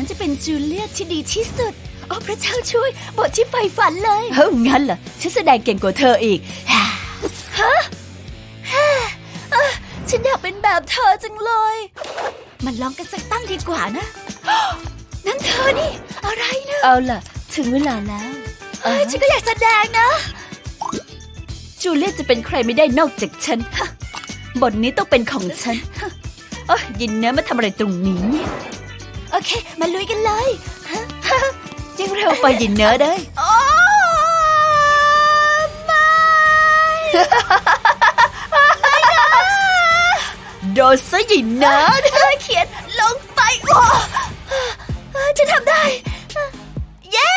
ฉันจะเป็นจูเลียตที่ดีที่สุด โอ้พระเจ้าช่วย บทที่ใฝ่ฝันเลยเฮ้ยงั้นเหรอ ฉันแสดงเก่งกว่าเธออีก ฮะฮะเอ้อฉันอยากเป็นแบบเธอจังเลย มันลองกันสักตั้งดีกว่านะ นั่นเธอนี่ อะไรนะเอาล่ะ ถึงเวลาแล้วเอ้ยฉันก็อยากแสดงนะ จูเลียตจะเป็นใครไม่ได้นอกจากฉันฮะบทนี้ต้องเป็นของฉันฮะเอ้ยยินเนื้อมาทำอะไรตรงนี้เนี่ย โอเค มาลุยกันเลยฮะฮะยังเร็วไปยินเนื้อได้ยโอ้ไม่โดนซะยินเนื้อเขียนลงไปว้าจะทำได้เย้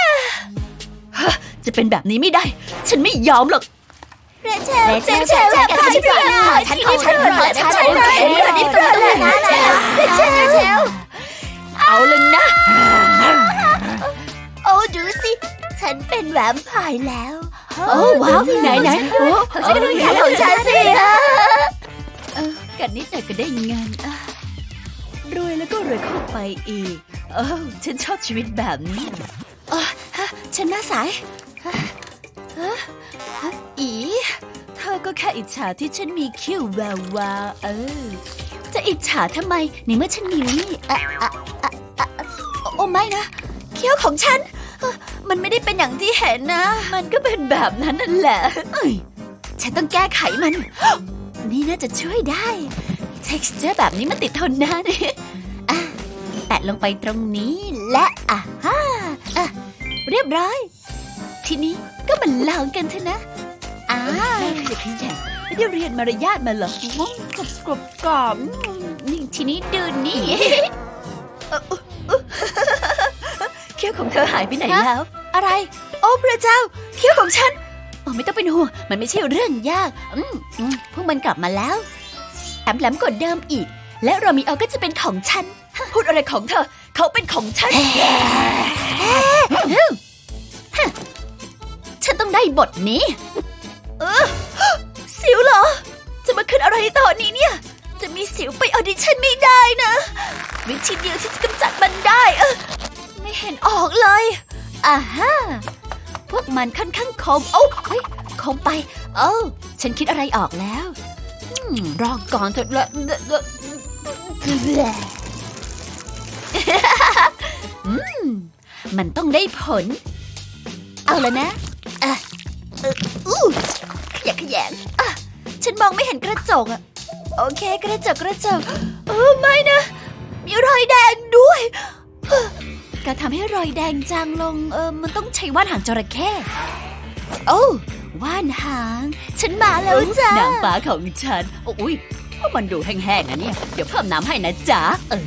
ฮะจะเป็นแบบนี้ไม่ได้ ฉันไม่ยอมหรอกเรเชลเรเชลแบบพายเรือฉันขอฉันขอฉันขอฉันขอนี่เปล่าเลยนะเรเชล เรเชลเอาเลยนะ โอ้ดูสิ ฉันเป็นแวมไพร์แล้ว โอ้ว้าวไหนไหนโอ้ฉันดูแขนของฉันสิเออกันนิดหน่อยก็ได้เงินอะรวยแล้วก็รวยเข้าไปอีกเออฉันชอบชีวิตแบบนี้อ๋อฮะฉันหน้าใสฮะฮะฮะอีเธอก็แค่อิจฉาที่ฉันมีคิ้วแวววาวเออจะอิจฉาทำไมในเมื่อฉันมีนี่อะอะอะอะอะโอ้ไม่นะ เขี้ยวของฉันเอ่อมันไม่ได้เป็นอย่างที่เห็นนะ มันก็เป็นแบบนั้นนั่นแหละเอ้ยฉันต้องแก้ไขมัน นี่น่าจะช่วยได้ texture แบบนี้มันติดทนนานอะแตะลงไปตรงนี้และอะฮ่าอะเรียบร้อย ทีนี้ก็มาลองกันเถอะนะอ่าอย่าขยันไม่ได้เรียนมารยาทมาเหรอมุ้งกรอบกรอบกรอบนี่ทีนี้ดูนี่ เอ่อเอ่อเขี้ยวของเธอหายไปไหนแล้ว อะไร โอ้พระเจ้าเขี้ยวของฉันโอ้ไม่ต้องเป็นห่วงมันไม่ใช่เรื่องยาก อืมอืมพวกมันกลับมาแล้วแอมแหลมกว่าเดิมอีก และเรามีเอาก็จะเป็นของฉัน พูดอะไรของเธอ เขาเป็นของฉันฉันต้องได้บทนี้เออสิวเหรอ จะมาขึ้นอะไรตอนนี้เนี่ย จะมีสิวไปออดิชั่นไม่ได้นะ วิธีเดียวที่จะกำจัดมันได้เออ ไม่เห็นออกเลยอ่าฮะพวกมันค่อนข้างคมโอ้เฮ้ยคมไป เอ้าฉันคิดอะไรออกแล้วรอก่อนเถอะละมันต้องได้ผล เอาแล้วนะอะอู้ขยะแขยงอะฉันมองไม่เห็นกระจกอะโอเค กระจกกระจกเออไม่นะ มีรอยแดงด้วย การทำให้รอยแดงจางลง เออมันต้องใช้ว่านหางจระเข้โอ้ว่านหาง ฉันมาแล้วจ้านางฟ้าของฉัน โอ้ยมันดูแห้งๆนะเนี่ย เดี๋ยวเพิ่มน้ำให้นะจ๊ะ เออ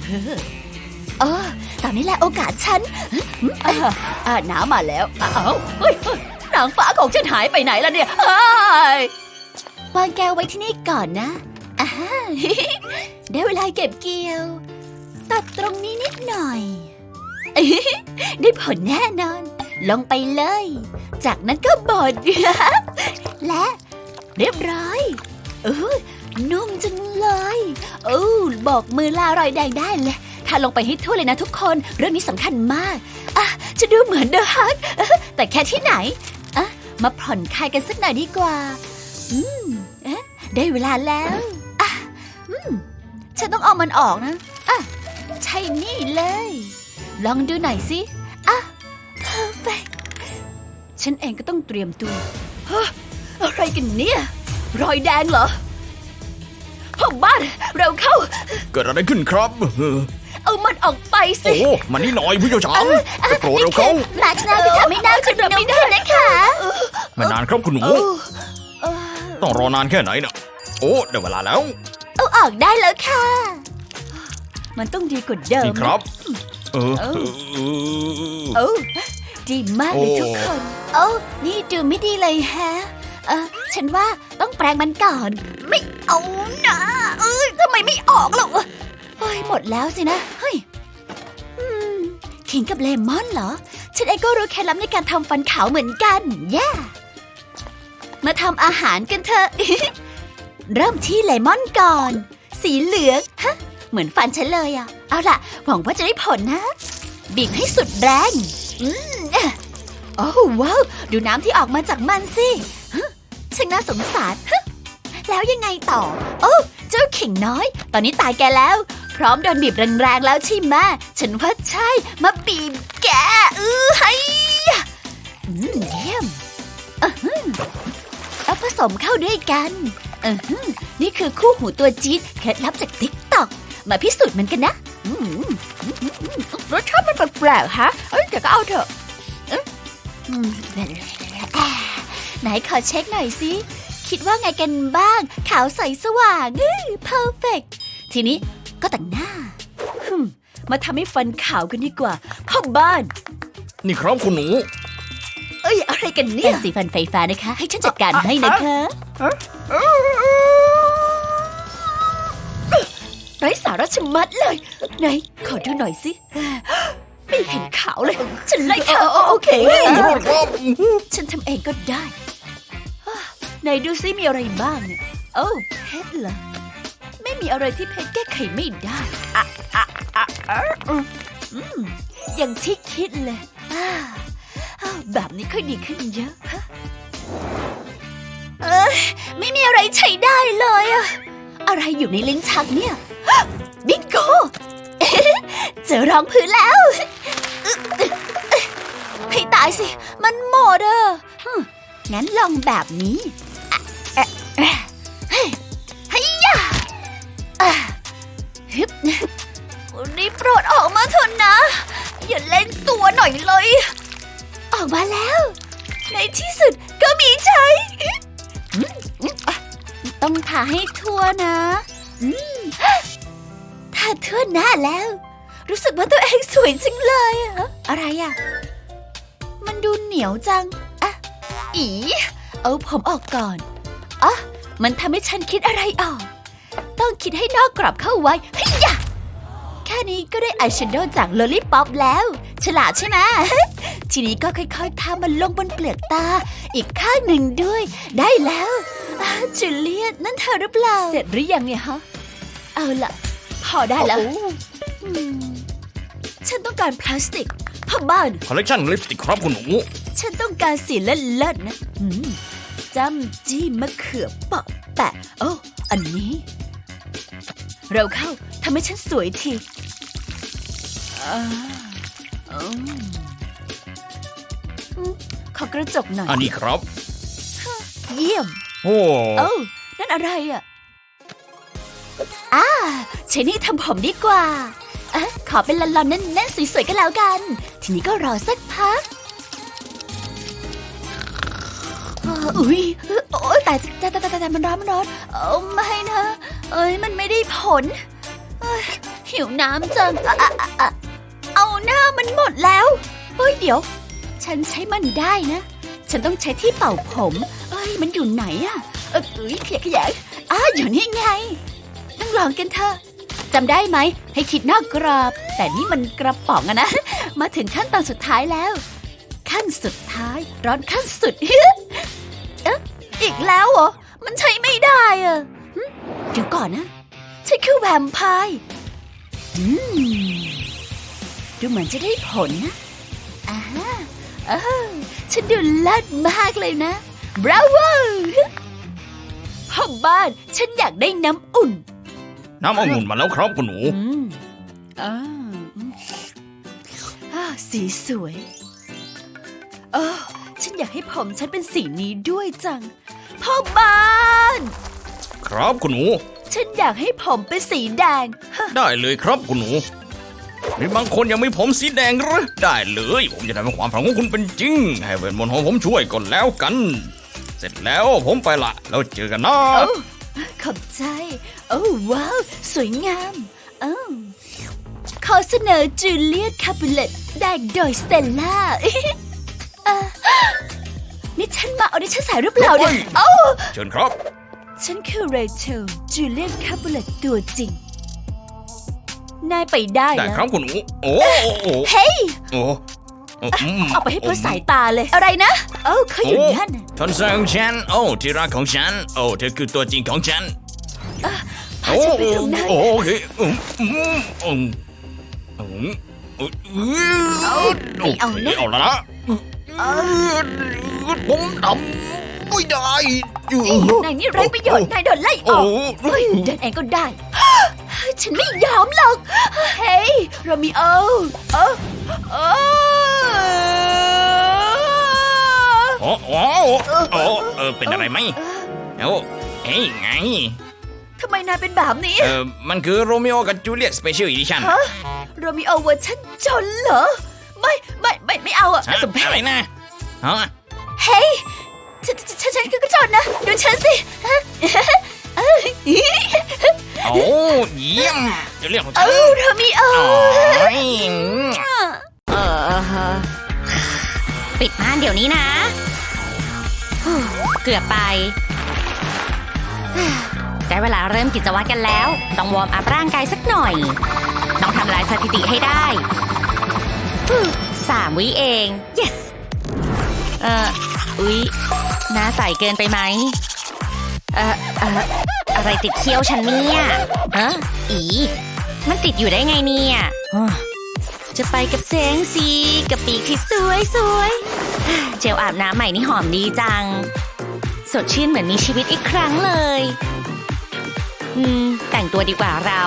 เออตอนนี้แหละโอกาสฉันอ่าอ่าน้ำมาแล้วอ้าวเฮ้ยเฮ้ยนางฟ้าของฉันหายไปไหนแล้วเนี่ยเฮ้ยวางแก้วไว้ที่นี่ก่อนนะอ่าได้เวลาเก็บเกี่ยว ตัดตรงนี้นิดหน่อย ได้ผลแน่นอน ลงไปเลย จากนั้นก็บดและเรียบร้อยเออนุ่มจังเลยโอ้บอกมือลารอยแดงได้เลยทาลงไปให้ทั่วเลยนะทุกคน เรื่องนี้สำคัญมากอะจะดูเหมือนเดอะฮักแต่แค่ที่ไหนอะมาผ่อนคลายกันสักหน่อยดีกว่า อืมเอ๊ะได้เวลาแล้วอะอืมฉันต้องเอามันออกนะอะใช่นี่เลย ลองดูหน่อยสิอะ perfect ฉันเองก็ต้องเตรียมตัวฮะอะไรกันเนี่ย รอยแดงเหรอพ่อบ้านเราเข้า เกิดอะไรขึ้นครับ เออเอามันออกไปสิ โอ้มานี่หน่อยผู้เชี่ยวชาญไปโปรดเราเขาลักษณะที่ทำไม่ได้ฉันรับไม่ได้นะคะไม่นานครับคุณหนูต้องรอนานแค่ไหนน่ะ โอ้ได้เวลาแล้ว เอาออกได้แล้วค่ะ มันต้องดีกว่าเดิมนี่ครับ เออเออเออโอ้ดีมากเลยโอ้ทุกคน โอ้นี่ดูไม่ดีเลยแฮะ เออฉันว่าต้องแปลงมันก่อน ไม่เอานะเอ้ยทำไมไม่ออกหรอเฮ้ยหมดแล้วสินะ เฮ้ยอืมขิงกับเลมอนเหรอ ฉันเองก็รู้เคล็ดลับในการทำฟันขาวเหมือนกัน แย่ มาทำอาหารกันเถอะ เริ่มที่เลมอนก่อน สีเหลือง ฮะ เหมือนฟันฉันเลยอะ เอาล่ะ หวังว่าจะได้ผลนะ บีบให้สุดแรงอืมอะโอ้ว้าว ดูน้ำที่ออกมาจากมันสิช่างน่าสงสาร แล้วยังไงต่อ โอ้เจ้าเข่งน้อย ตอนนี้ตายแกแล้ว พร้อมโดนบีบแรงๆแล้วใช่ไหมฉันว่าใช่ มาบีบแกอือไฮอืมเยี่ยมอือหือเอาผสมเข้าด้วยกันอือหือนี่คือคู่หูตัวจี๊ดเคล็ดลับจากติ๊กต็อกมาพิสูจน์มันกันนะ รสชาติมันแปลกๆฮะ เอ้ยแต่ก็เอาเถอะเอ๊ะอืมอ่าไหนขอเช็คหน่อยสิ คิดว่าไงกันบ้าง ขาวใสสว่างเพอร์เฟกทีนี้ก็แต่งหน้าฮึมมาทำให้ฟันขาวกันดีกว่าเข้าบ้าน นี่ครับคุณหนู เอ้ย อะไรกันเนี่ยเป็นสีฟันไฟฟ้านะคะ ให้ฉันจัดการให้นะคะ ไร้สาระชะมัดเลย ไหน ขอดูหน่อยสิ ไม่เห็นขาวเลย ฉันไล่เธอโอเคขอโทษครับฉันทำเองก็ได้ ไหนดูซิมีอะไรบ้างเนี่ยโอ้เพชรเหรอ ไม่มีอะไรที่เพชรแก้ไขไม่ได้อะอะอะอะอืมอืมอย่างที่คิดเลยอ่าอ้าวแบบนี้ค่อยดีขึ้นเยอะฮะเอ้ยไม่มีอะไรใช้ได้เลยอะ อะไรอยู่ในลิ้นชักเนี่ย บิงโกเจอรองพื้นแล้ว ให้ตายสิ มันหมดอะฮึ่มงั้นลองแบบนี้เฮ้ยเฮ้ยะอะฮึบรีบโปรดออกมาเถอะนะ อย่าเล่นตัวหน่อยเลย ออกมาแล้ว ในที่สุดก็มีใช้ ต้องทาให้ทั่วนะ อืมทาทั่วหน้าแล้ว รู้สึกว่าตัวเองสวยจังเลยอะอะไรอะมันดูเหนียวจังอะอีเอาผมออกก่อนอ๋อมันทำให้ฉันคิดอะไรออก ต้องคิดให้นอกกรอบเข้าไว้เฮ้ยยะแค่นี้ก็ได้อายแชโดว์จากลอลี่ป๊อปแล้ว ฉลาดใช่ไหม ทีนี้ก็ค่อยๆทามันลงบนเปลือกตา อีกข้างหนึ่งด้วย ได้แล้วอ่า จูเลียตนั่นเธอหรือเปล่า เสร็จหรือยังเนี่ยฮะ เอาละพอได้แล้วอืมฉันต้องการพลาสติกผ้าบ้านคอลเลกชันลิปสติกครับคุณหนู ฉันต้องการสีเลิศๆนะอืมจำจี้มะเขือเปาะแปะ โอ้ อันนี้ เร็วเข้าทำให้ฉันสวยทีอ่าอืมอืมขอกระจกหน่อย อันนี้ครับ เยี่ยม โอ้โอ้นั่นอะไรอะอ่าใช้นี่ทำผมดีกว่าเอะขอเป็นลอนๆแน่นๆสวยๆก็แล้วกัน ทีนี้ก็รอสักพักอ่าอุ้ยโอ้ยแต่แต่แต่แต่แต่มันร้อนมันร้อนโอ้ไม่นะ เอ้ยมันไม่ได้ผลเอ้ยหิวน้ำจังอะอะอะอะเอาหน้ามันหมดแล้ว เฮ้ยเดี๋ยว ฉันใช้มันได้นะ ฉันต้องใช้ที่เป่าผม เอ้ย มันอยู่ไหนอะเอ้ยเขยะขยงอ้าอยู่นี่ไง ต้องลองกันเถอะจำได้ไหม ให้คิดนอกกรอบ แต่นี่มันกระป๋องอะนะ มาถึงขั้นตอนสุดท้ายแล้ว ขั้นสุดท้าย ร้อนขั้นสุดเอ๊ะอีกแล้วเหรอ มันใช้ไม่ได้อะเดี๋ยวก่อนนะฉันคือแวมไพร์ดูเหมือนจะได้ผลนะอ่าเออ ฉันดูเลิศมากเลยนะ บราโวพ่อบ้านฉันอยากได้น้ำอุ่น น้ำองุ่นมาแล้วครับคุณหนูอืมอ่าอืมอ่าสีสวยเออฉันอยากให้ผมฉันเป็นสีนี้ด้วยจัง พ่อบ้าน ครับคุณหนู ฉันอยากให้ผมเป็นสีแดง ได้เลยครับคุณหนู มีบางคนยังไม่ผมสีแดงหรือได้เลย ผมจะทำให้ความฝันของคุณเป็นจริง ให้เวทมนต์ของผมช่วยก่อนแล้วกัน เสร็จแล้วผมไปละแล้วเจอกันนะโอ้ขอบใจ โอ้ว้าว สวยงามเอ้าขอเสนอจูเลียตคาปูเลตแดงโดยสเตลล่าเอ่อนี่ฉันมาเอาดิฉันสายหรือเปล่าเนี่ยเอ้าเชิญครับ ฉันคือเรเชลจูเลียนคาปูเลตตัวจริง นายไปได้ได้แล้วครับคุณหนูโอ้โอ้โอ้เฮ้ยโอ้อืมเอาไปให้พ้นสายตาเลย อะไรนะ เอ้าเขาอยู่นั่นน่ะท่านแสงฉัน โอ้ที่รักของฉัน โอ้เธอคือตัวจริงของฉัน พาฉันไปตรงนั้น โอ้โอเคอืมอืมอืมอืมเอาไม่เอานะ เอาละนะเออผมทำไม่ได้ นายนี่ไร้ประโยชน์ นายโดนไล่อโอ้อก เฮ้ยเดินเองก็ได้ ฉันไม่ยอมหรอก เฮ้ยโรมิโอเออเออโอ้โอโอ้เออเป็นอะไรไหมเอ้าเฮ้ยไงทำไมนายเป็นแบบนี้ เออมันคือโรมิโอกับจูเลียตสเปเชียลอีดิชั่นฮะโรมิโอเวอร์ชันจนเหรอ ไม่ไม่ไม่ไม่เอาอะไม่สมเพอะไรชนะฮะเฮ้ยฉันฉันฉันก็จนนะ ดูฉันสิฮะ โอ้เยี่ยมจูเลียตของฉัเอ้านโรมิโอโอ้ยเออปิดม่านเดี๋ยวนี้นะฮู้เกือบไป ได้เวลาเริ่มกิจวัตรกันแล้ว ต้องวอร์มอัพร่างกายสักหน่อย ต้องทำลายสถิติให้ได้ฮู้สามวิเอง yes เอ่ออุ๊ยหน้าใสเกินไปไหมเอ่อเอ่อ อะไรติดเขี้ยวฉันเนี่ยฮะอีมันติดอยู่ได้ไงเนี่ยอ้อจะไปกับแสงสีกับปีกที่สวยสวยเจลอาบน้ำใหม่นี่หอมดีจัง สดชื่นเหมือนมีชีวิตอีกครั้งเลย อืม แต่งตัวดีกว่าเรา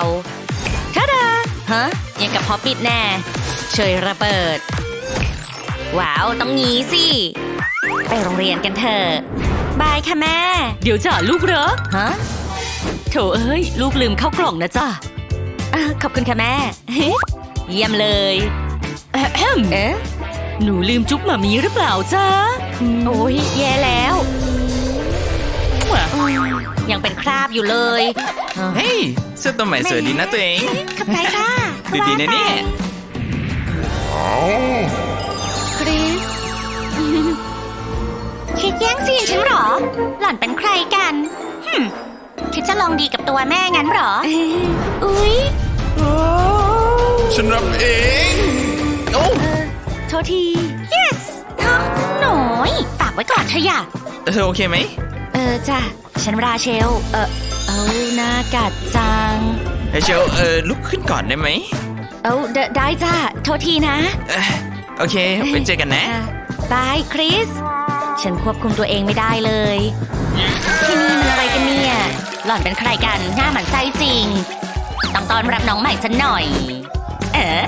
ท่าดาฮะยังกับพอปิดแน่เชยระเบิด ว้าว ต้องงี้สิ ไปโรงเรียนกันเถอะบายค่ะแม่ เดี๋ยวจ้ะลูกเหรอฮะ โถเอ้ย ลูกลืมเข้ากล่องนะจ้ะอะขอบคุณค่ะแม่ เยี่ยมเลยแอะแฮมเอ๊ะหนูลืมจุ๊บหมามีหรือเปล่าจ๊ะโอ้ยแย่แล้วอืมยังเป็นคราบอยู่เลยเออเฮ้ยเสื้อตัวใหม่สวยดีนะตัวเองขอบใจค่ะดูดีนะเนี่ยคริสคิดแย่งซีนฉันเหรอ หล่อนเป็นใครกันหึมคิด จะลองดีกับตัวแม่งั้นเหรอ อุ๊ย ฉันรับเอง โอ้โทษที yes ฮะหน่อยฝากไว้ก่อนเถอะอย่าเธอโอเคไหม เออจ้ะ ฉันราเชล เออเอาหน้ากัดจัง เฮ้ยเชลเออลุกขึ้นก่อนได้ไหมเอาเดได้จ้ะ โทษทีนะเอ่อโอเคไปเจอกันนะ อะบายคริส ฉันควบคุมตัวเองไม่ได้เลย ที่นี่มัน หล่อนเป็นใครกันหน้าหมันไส้จริง ต้องต้อนรับน้องใหม่สันหน่อย เออ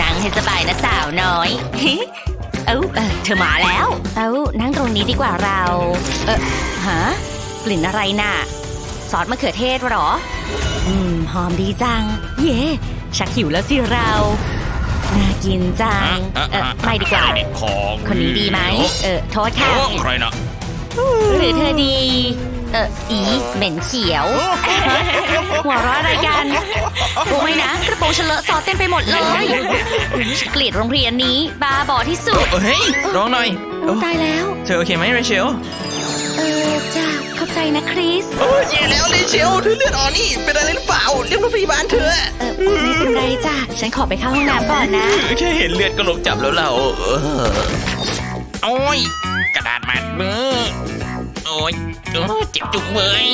นั่งให้สบายนะสาวน้อยเอ้าเออเธอมาแล้ว เอ้านั่งตรงนี้ดีกว่าเรา เออฮะกลิ่นอะไรน่ะ ซอสมะเขือเทศเหรอ อืม หอมดีจัง เย่ชักหิวแล้วสิเรา น่ากินจัง เออไม่ดีกว่าเด็ดของคนนี้ดีไหม เออ โทษค่ะโอ้ใครนะหรือเธอดี เอออีเหม็นเขียว หัวเราะอะไรกันโอ้ไม่นะ กระโปรงฉันเลอะซอสเต็มไปหมดเลยฉันเกลียดโรงเรียนนี้บ้าบอที่สุดเฮ้ยร้องหน่อยโอ้ตายแล้ว เธอโอเคไหมเรเชล เออจ้าเข้าใจนะคริส โอ้ยแย่แล้วเรเชลเธอเลือดออกนี่ เป็นอะไรหรือเปล่า เรียกรถพยาบาลเธอ เออไม่เป็นไรจ้าฉันขอไปเข้าห้องน้ำก่อนนะ แค่เห็นเลือดก็หลบจับแล้วเราเออโอ้ยกระดาษมัดมือโอ้ย โอ้ยเจ็บจุกเบย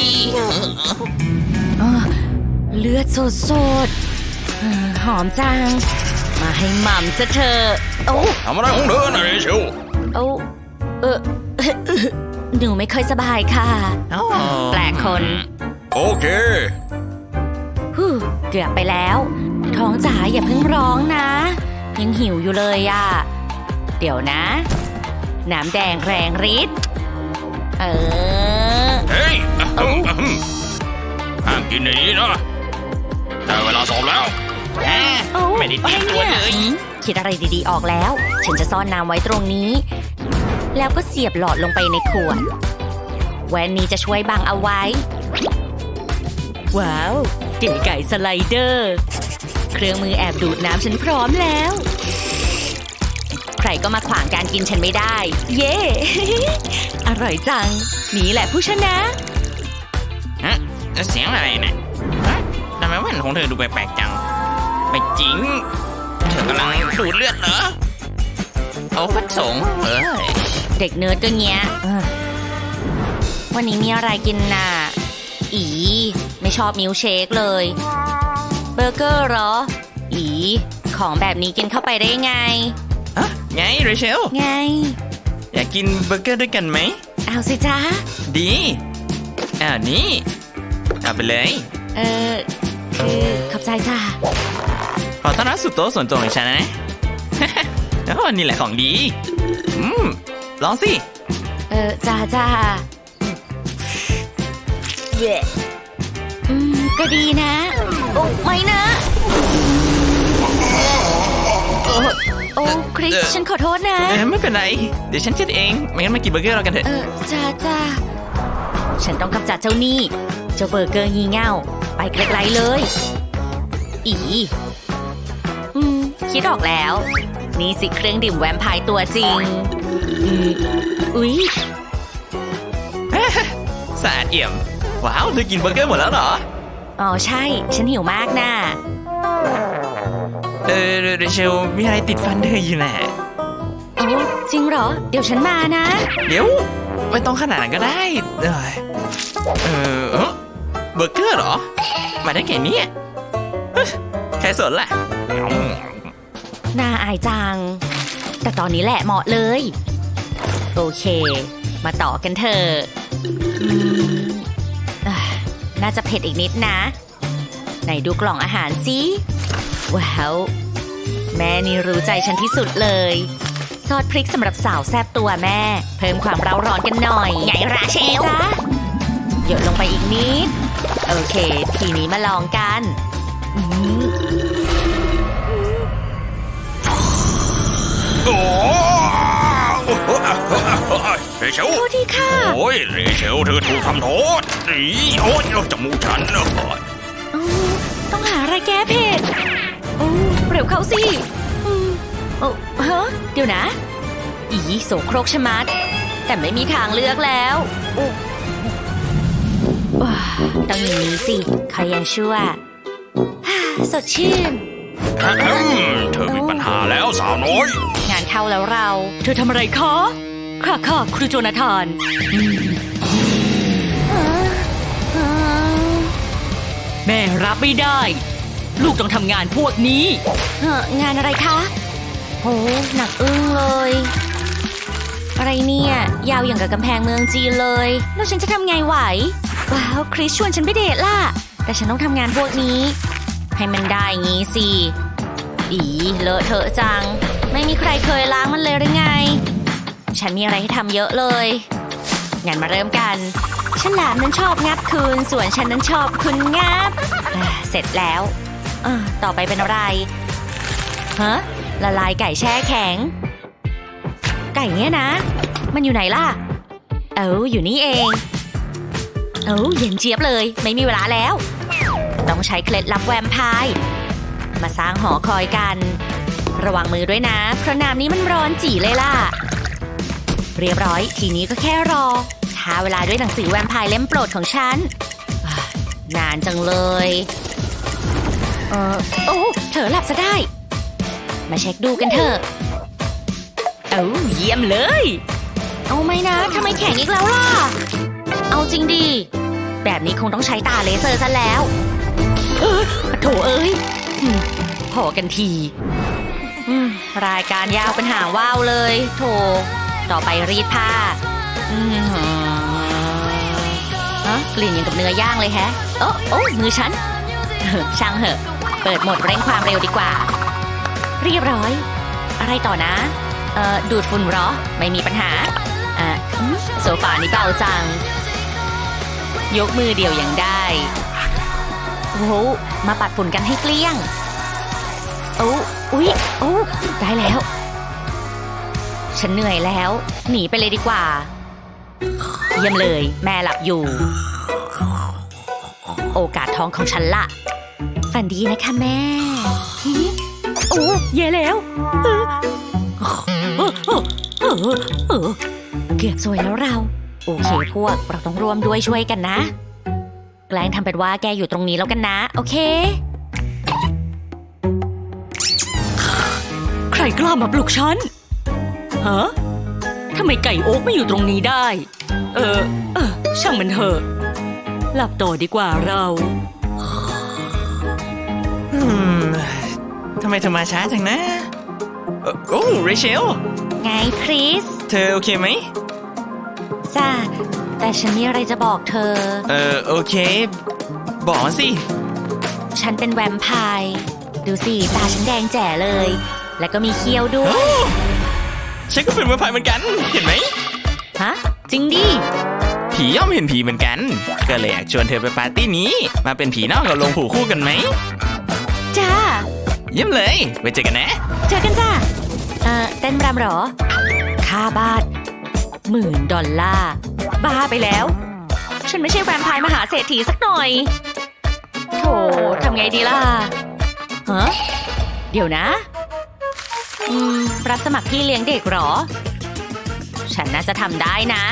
เลือดสดสดๆเออหอมจัง มาให้หม่ำซะเถอะโอ้ทำอะไรของเธอนะเรเชลโอ้เออ หนูไม่ค่อยสบายค่ะเอ้าแปลกคน โอเค ฮู้เกือบไปแล้ว ท้องจ๋าอย่าเพิ่งร้องนะ ยังหิวอยู่เลยอะเดี๋ยวนะ น้ำแดงแรงฤทธิ์เออเฮ้ย อะฮึ่มอะฮึ่มห้ามกินในนี้นะได้เวลาสอบแล้วอ่าไม่ได้เตรียมตัวเลย อืมคิดอะไรดีๆออกแล้ว ฉันจะซ่อนน้ำไว้ตรงนี้ แล้วก็เสียบหลอดลงไปในขวด แว่นนี้จะช่วยบังเอาไว้ ว้าวเก๋ไก่สไลเดอร์ เครื่องมือแอบดูดน้ำฉันพร้อมแล้ว ใครก็มาขวางการกินฉันไม่ได้ เย้อร่อยจัง นี่แหละผู้ชนะ ฮะเสียงอะไรนะฮะทำไมแว่นของเธอดูแปลกๆจัง ไม่จริง เธอกำลังดูดเลือดเหรอ เอาพัดสงฆ์เอ้ยเด็กเนิร์ดก็เงี้ยเออวันนี้มีอะไรกินน่ะ อีไม่ชอบมิลค์เชคเลย เบอร์เกอร์เหรอ อีขของแบบนี้กินเข้าไปได้ไงอะไงเรเชล ไง อยากกินเบอร์เกอร์ด้วยกันไหม เอาสิจ้าดี อ่านี่เอาไปเลย เออคือขอบใจจ้าขอต้อนรับสู่โต๊ะส่วนตัวของฉันนะ แล้วก็นี่แหละของดี อืม ลองสิ เออจ้าจ้าเย่อืม ก็ดีนะ โอ้ไม่นะ โอ้โอ้คริสเอ่อฉันขอโทษนะ เออไม่เป็นไร เดี๋ยวฉันคิดเอง ไม่งั้นมากินเบอร์เกอร์เรากันเถอะ เออจ้าจ้า ฉันต้องกำจัดเจ้าหนี้เจ้าเบอร์เกอร์งี่เง่า ไปไกลๆเลย อีอืม คิดออกแล้ว นี่สิเครื่องดื่มแวมไพร์ตัวจริงอืมอุ๊ยสะอาดเอี่ยม ว้าวเธอกินเบอร์เกอร์หมดแล้วเหรอ อ๋อ ใช่ ฉันหิวมากนะเออเรเชลมีอะไรติดฟันเธออยู่แหละโอ้จริงเหรอ เดี๋ยวฉันมานะ เดี๋ยว ไม่ต้องขนาดนั้นก็ได้เอ้ยเออ เออเบอร์เกอร์เหรอ มาได้แค่นี้ใครสนล่ะ น่าอายจัง แต่ตอนนี้แหละเหมาะเลย โอเค มาต่อกันเถอะอืมอะน่าจะเผ็ดอีกนิดนะ ไหนดูกล่องอาหารสิว้าวแม่นี่รู้ใจฉันที่สุดเลย ซอสพริกสำหรับสาวแซบตัวแม่ เพิ่มความเร้าร้อนกันหน่อย ไงราเชลจ้า หยดลงไปอีกนิด โอเค ทีนี้มาลองกันอืมโอ้เรเชลโทษทีค่ะ โอ้ยเรเชลเธอถูกทำโทษอีโอ้ยจมูกฉันโอ้ยอืมต้องหาอะไรแก้เผ็ดอืมเร็วเข้าสิอืมโอ้ฮะเดี๋ยวนะ อีโสโครกชะมัด แต่ไม่มีทางเลือกแล้วอุ๊ยว้า ต้องอย่างนี้สิใครยังชั่วฮ่าสดชื่นอะแฮมเธอมีปัญหาแล้วสาวน้อย งานเข้าแล้วเรา เธอทำอะไรคะค่ะค่ะครูโจนาธานแม่รับไม่ได้ ลูกต้องทำงานพวกนี้ เอ่องานอะไรคะโหหนักอึ้งเลย อะไรเนี่ย ยาวอย่างกับกำแพงเมืองจีนเลย แล้วฉันจะทำไงไหว ว้าว คริสชวนฉันไปเดทล่ะ แต่ฉันต้องทำงานพวกนี้ ให้มันได้งี้สิ อีเลอะเทอะจัง ไม่มีใครเคยล้างมันเลยหรือไง ฉันมีอะไรให้ทำเยอะเลย งั้นมาเริ่มกัน ฉันหลามนั้นชอบงับคืน ส่วนฉันนั้นชอบคุณงับ เสร็จแล้วเออต่อไปเป็นอะไร ฮะ ละลายไก่แช่แข็ง ไก่เนี่ยนะ มันอยู่ไหนล่ะ เอ้าอยู่นี่เอง อ้าเย็นเจี๊ยบเลย ไม่มีเวลาแล้ว ต้องใช้เคล็ดลับแวมไพร์มาสร้างหอคอยกัน ระวังมือด้วยนะ เพราะน้ำนี้มันร้อนจีเลยล่ะ เรียบร้อย ทีนี้ก็แค่รอท้าเวลาด้วยหนังสือแวมไพร์เล่มโปรดของฉัน นานจังเลย เออโอ้เธอหลับซะได้ มาเช็คดูกันเถอะเอ้าเยี่ยมเลย เอาไหมนะทำไมแข็งอีกแล้วล่ะ เอาจริงดี แบบนี้คงต้องใช้ตาเลเซอร์ซะแล้ว เออโถเอ้ยพอกันทีรายการยาวเป็นหางว่าวเลย โถ ต่อไปรีดผ้าอืมฮะกลิ่นอย่างกับเนื้อย่างเลยแฮะ โอ้โอ้มือฉัน ช่างเหอะ เปิดโหมดเร่งความเร็วดีกว่า เรียบร้อย อะไรต่อนะ เอ่อ ดูดฝุ่นหรอ ไม่มีปัญหา อะโซฟานี่เบาจัง ยกมือเดียวยังได้ โอ้โหมาปัดฝุ่นกันให้เกลี้ยง โอ้อุ๊ยโอ้ได้แล้ว ฉันเหนื่อยแล้ว หนีไปเลยดีกว่า เยี่ยมเลย แม่หลับอยู่ โอกาสท้องของฉันละฝันดีนะคะแม่หือโอ้เย่แล้วเกือบสวยแล้วเรา อเคพวก เราต้องร่วมด้วยช่วยกันนะ แกล้งทำเป็นว่าแกอยู่ตรงนี้แล้วกันนะ โอเค ใครกล้ามาปลุกฉันฮะทำไมไก่โอ๊กไม่อยู่ตรงนี้ได้ เออ เออ ช่างมันเถอะ หลับต่อดีกว่าเราอืมทำไมเธอมาช้าจังนะเอ่อโอ้เรเชล ไงคริส เธอโอเคไหม จ้าแต่ฉันมีอะไรจะบอกเธอ เออโอเค บอกมาสิ ฉันเป็นแวมไพร์ดูสิ ตาฉันแดงแจ๋เลย แล้วก็มีเขี้ยวด้วย ฉันก็เป็นแวมไพร์เหมือนกัน เห็นไหม ฮะ จริงดิ ผีย่อมเห็นผีเหมือนกัน ก็เลยอยากชวนเธอไปปาร์ตี้นี้ มาเป็นผีนอกกับลงผูกคู่กันไหม จ้า เยี่ยมเลย ไว้เจอกันนะ เจอกันจ้า เอ่อเต้นรำเหรอค่าบาท หมื่นดอลลาร์ บ้าไปแล้ว ฉันไม่ใช่แวมไพร์มหาเศรษฐีสักหน่อย โถทำไงดีล่ะฮะเดี๋ยวนะอืมรับสมัครพี่เลี้ยงเด็กเหรอ ฉันน่าจะทำได้นะ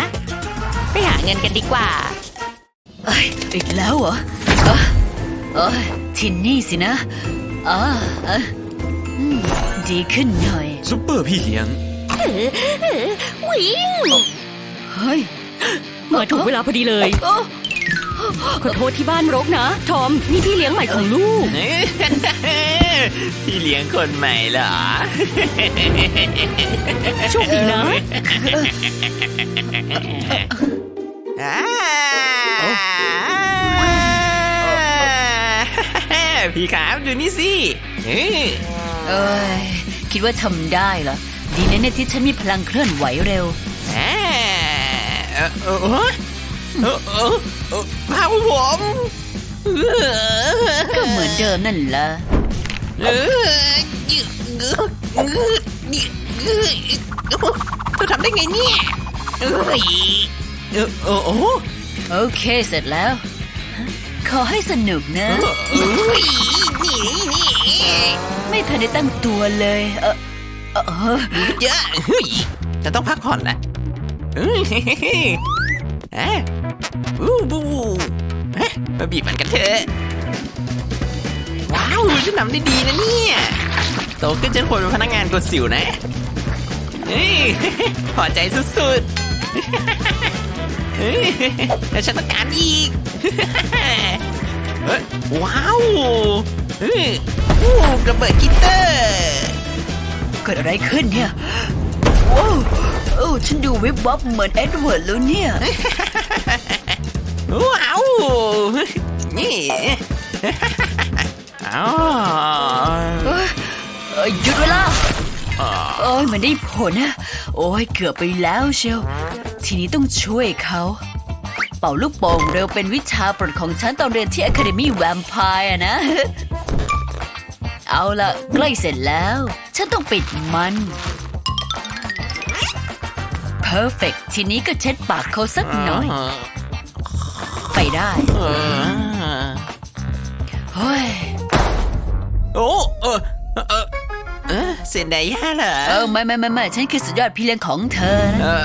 ไปหาเงินกันดีกว่า เอ้ยอีกแล้วเหรอเอ้ยเอ้ยที่นี่สินะอ่าเอ้ยอืมดีขึ้นหน่อย ซุปเปอร์พี่เลี้ยงวิ่งเฮ้ยมาถูกเวลาพอดีเลยโอ้ขอโทษที่บ้านรกนะ ทอม นี่พี่เลี้ยงใหม่ของลูก พี่เลี้ยงคนใหม่เหรอ โชคดีนะพี่ครับดูนี่สิเอ้ยเอ้ยคิดว่าทำได้เหรอ ดีนะเนี่ยที่ฉันมีพลังเคลื่อนไหวเร็วอ่าเออเออเออเออเออเออพาผมเออก็เหมือนเดิมนั่นแหละเออเธอทำได้ไงเนี่ยเอ้ยเอโอ้โอ้โอเคเสร็จแล้ว ขอให้สนุกนะเอ้ยนี่นี่ไม่ทันได้ตั้งตัวเลย เออ เออเออเยอะเฮ้ยจะต้องพักผ่อนนะเอ้ยอะอู้บูเอ๊ะมาบีบมันกันเถอะ ว้าวฉันทำได้ดีนะเนี่ย โตขึ้นฉันควรเป็นพนักงานกดสิวนะเฮ้ยพอใจสุดๆเฮ้ยแต่ฉันต้องการอีกเฮ้ยว้าวเฮ้ยระเบิดกิตเตอร์ กิดอะไรขึ้นเนี่ยโอ้โอ้ฉันดูวิบวับเหมือนเอ็ดเวิร์ดแล้วเนี่ยว้าวนี่อ๋อเอ้ยเอ้ยหยุดเวลาโอ้ยมันได้ผลนะโอ้ยเกือบไปแล้วเชียวทีนี้ต้องช่วยเขาเป่าลูกโป่งเร็วเป็นวิชาโปรดของฉันตอนเรียนที่ Academy Vampire อะนะ เอาละใกล้เสร็จแล้ว ฉันต้องปิดมัน Perfect ทีนี้ก็เช็ดปากเขาสักหน่อย ไปได้เออเฮ้ยโอ้เออเออเออเซนไดย่าเหรอเออไม่ไม่ไม่ไม่ฉันคือสุดยอดพี่เลี้ยงของเธอนะเออ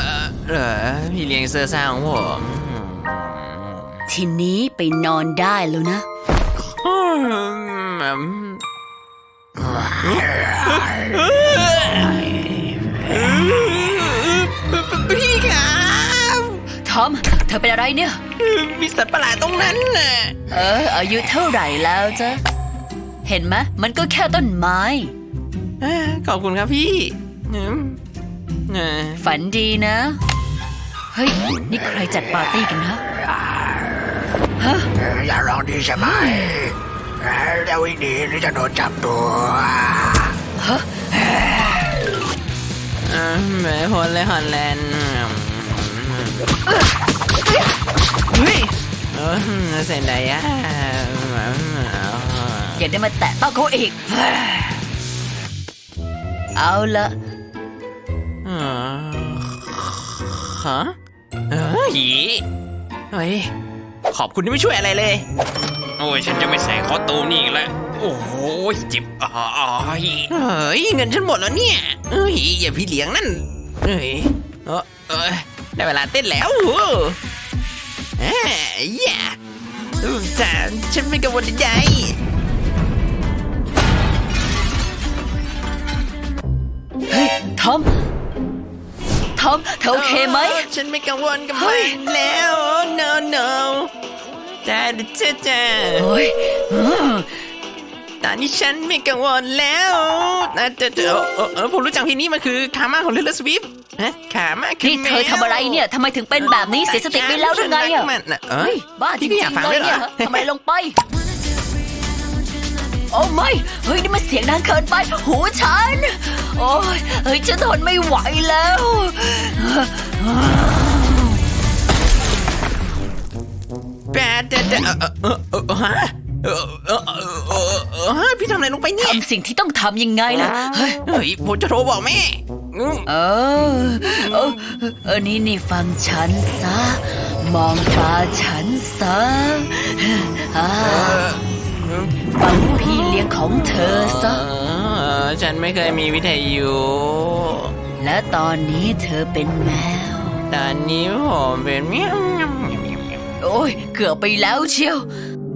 เหรอพี่เลี้ยงเสื้อซ่าของผมทีนี้ไปนอนได้แล้วนะอืม พี่ครับทอม เธอเป็นอะไรเนี่ย มีสัตว์ประหลาดตรงนั้นน่ะ เออ อายุเท่าไหร่แล้วจ๊ะ เห็นไหมมันก็แค่ต้นไม้เอ้อขอบคุณครับพี่อืมเออฝันดีนะ เฮ้ย นี่ใครจัดปาร์ตี้กันนะอย่าร้องดีใช่ไหม จะวิ่งหนีหรือจะโดนจับตัวเออแหม่ฮอลเลยฮอลแลนด์เฮ้ยเซนไดย่าอย่าได้มาแตะต้องเขาอีก เอาละฮะเฮ้ยเฮ้ยขอบคุณที่ไม่ช่วยอะไรเลย อ้ยฉันจะไม่ใส่คอตูมนี่อีกแล้วโอ้โหเจ็บอ้ายเฮ้ยเงินฉันหมดแล้วเนี่ยเฮ้ยอย่าพี่เลี้ยงนั่นเฮ้ยเออเออได้เวลาเต้นแล้วเอ้ยอย่าแต่ฉันไม่กังวลใจเฮ้ยทอมทอมเธอโอเคไหม ฉันไม่กังวลกับเฮ้มัยนแล้ว no no จ้าจ้าจ้าโอ้ยอืมตอนนี้ฉันไม่กังวลแล้วนะเดี๋ยวเดี๋ยวเออเออผมรู้จักเพลงนี้มันคือคาม่าของเลเลสวิฟฮะคาม่าคือนี่เธอทำอะไรเนี่ยทำไมถึงเป็นแบบนี้เสียสติไปแล้วหรือไงอะมันน่ะเอ้ยบ้าจริพี่งก็อยากฟังๆเลด้วยยเหรเนี่อยทำไมลงไป โอ้ไม่เฮ้ยนี่มันเสียงดังเกินไป หูฉัน โอ้ยเฮ้ยฉันทนไม่ไหวแล้ว แปดเดดฮะฮะพี่ทำอะไรลงไปเนี่ย ทำสิ่งที่ต้องทำยังไงล่ะ เฮ้ยเฮ้ยผมจะโทรบอกแม่อืมเออ เออเออนี่นี่ฟังฉันซะ มองตาฉันซะอ่าฟังพี่เลี้ยงของเธอซะ ฉันไม่เคยมีวิทยุ และตอนนี้เธอเป็นแมว ตอนนี้ผมเป็นเมียว โอ้ยเกือบไปแล้วเชียวเ